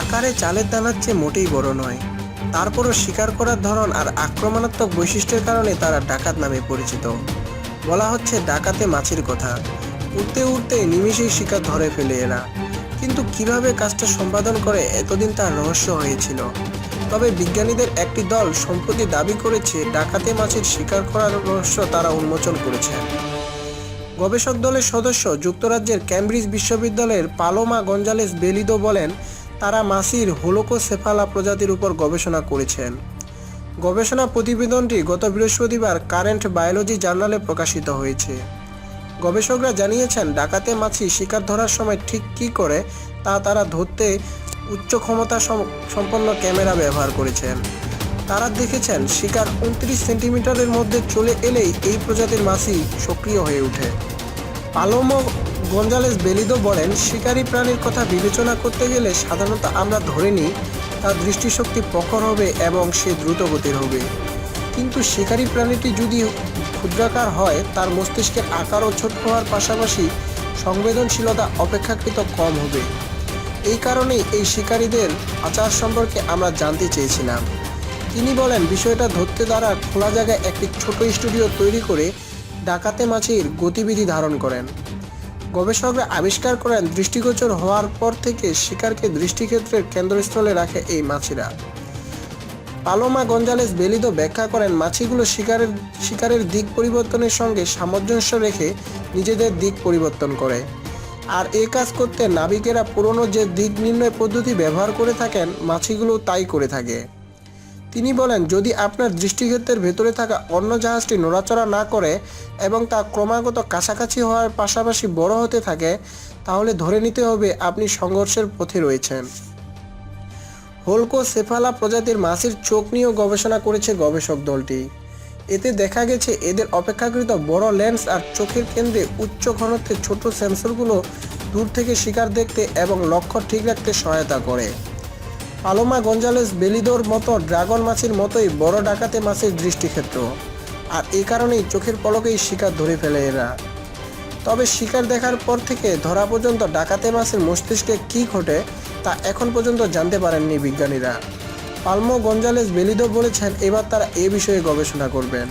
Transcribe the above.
আকারে চালের দানার চেয়ে মোটেই বড় নয়। তারপরও শিকার করার ধরন আর আক্রমণাত্মক বৈশিষ্ট্যের কারণে তারা ডাকাত নামে পরিচিত। বলা হচ্ছে ডাকাতে মাছির কথা। উঠতে উঠতে নিমিষেই শিকার ধরে ফেলে এরা। কিন্তু কীভাবে কাজটা সম্পাদন করে এতদিন তার রহস্য হয়েছিল। তবে বিজ্ঞানীদের একটি দল সম্প্রতি দাবি করেছে ডাকাতে মাছের শিকার করার রহস্য তারা উন্মোচন করেছে। গবেষক দলের সদস্য যুক্তরাজ্যের ক্যামব্রিজ বিশ্ববিদ্যালয়ের পালোমা গঞ্জালেস বেলিদো বলেন তারা মাসির হোলোকোসেফালা প্রজাতির উপর গবেষণা করেছেন। গবেষণা প্রতিবেদনটি গত বৃহস্পতিবার কারেন্ট বায়োলজি জার্নালে প্রকাশিত হয়েছে। গবেষকরা জানিয়েছেন, ডাকাতে মাছি শিকার ধরার সময় ঠিক কী করে তা তারা ধরতে উচ্চ ক্ষমতা সম- সম্পন্ন ক্যামেরা ব্যবহার করেছেন। তারা দেখেছেন, শিকার উনত্রিশ সেন্টিমিটারের মধ্যে চলে এলেই এই প্রজাতির মাছি সক্রিয় হয়ে ওঠে। পালোমো গঞ্জালেস বেলিদো বলেন, শিকারী প্রাণীর কথা বিবেচনা করতে গেলে সাধারণত আমরা ধরে নিই, তার দৃষ্টিশক্তি প্রখর হবে এবং সে দ্রুতগতির হবে। কিন্তু শিকারী প্রাণীটি যদি ক্ষুদ্রাকার হয়, তার মস্তিষ্কের আকার ও ছোট হওয়ার পাশাপাশি সংবেদনশীলতা অপেক্ষাকৃত কম হবে। এই কারণেই এই শিকারীদের আচার সম্পর্কে আমরা জানতে চেয়েছিলাম তিনি বলেন, বিষয়টা ধরতে দ্বারা খোলা জায়গায় একটি ছোট স্টুডিও তৈরি করে ডাকাতে মাছির গতিবিধি ধারণ করেন। গবেষকরা আবিষ্কার করেন দৃষ্টিগোচর হওয়ার পর থেকে শিকারকে দৃষ্টিক্ষেত্রের কেন্দ্রস্থলে রাখে এই মাছিরা। পালোমা গঞ্জালেস বেলিদো ব্যাখ্যা করেন, মাছিগুলো শিকারের শিকারের দিক পরিবর্তনের সঙ্গে সামঞ্জস্য রেখে নিজেদের দিক পরিবর্তন করে। আর এই কাজ করতে নাবিকেরা পুরনো যে দিক নির্ণয় পদ্ধতি ব্যবহার করে থাকেন, মাছিগুলো তাই করে থাকে। তিনি বলেন, যদি আপনার দৃষ্টিক্ষেত্রের ভেতরে থাকা অন্য জাহাজটি নড়াচড়া না করে এবং তা ক্রমাগত কাছাকাছি হওয়ার পাশাপাশি বড় হতে থাকে, তাহলে ধরে নিতে হবে আপনি সংঘর্ষের পথে রয়েছেন। হোলকো সেফালা প্রজাতির মাছের চোখ নিয়েও গবেষণা করেছে গবেষক দলটি। এতে দেখা গেছে, এদের অপেক্ষাকৃত বড় লেন্স আর চোখের কেন্দ্রে উচ্চ ঘনত্বের ছোট সেন্সরগুলো দূর থেকে শিকার দেখতে এবং লক্ষ্য ঠিক রাখতে সহায়তা করে। পালোমা গঞ্জালেস বেলিদোর মতো ড্রাগন মাছের মতোই বড় ডাকাতে মাছের দৃষ্টিক্ষেত্র। আর এই কারণেই চোখের পলকেই শিকার ধরে ফেলে এরা। তবে শিকার দেখার পর থেকে ধরা পর্যন্ত ডাকাতে মাছের মস্তিষ্কে কী ঘটে তা এখন পর্যন্ত জানতে পারেননি বিজ্ঞানীরা। পালমো গঞ্জালেস বেলিদো বলেছেন, এবার তারা এ বিষয়ে গবেষণা করবেন।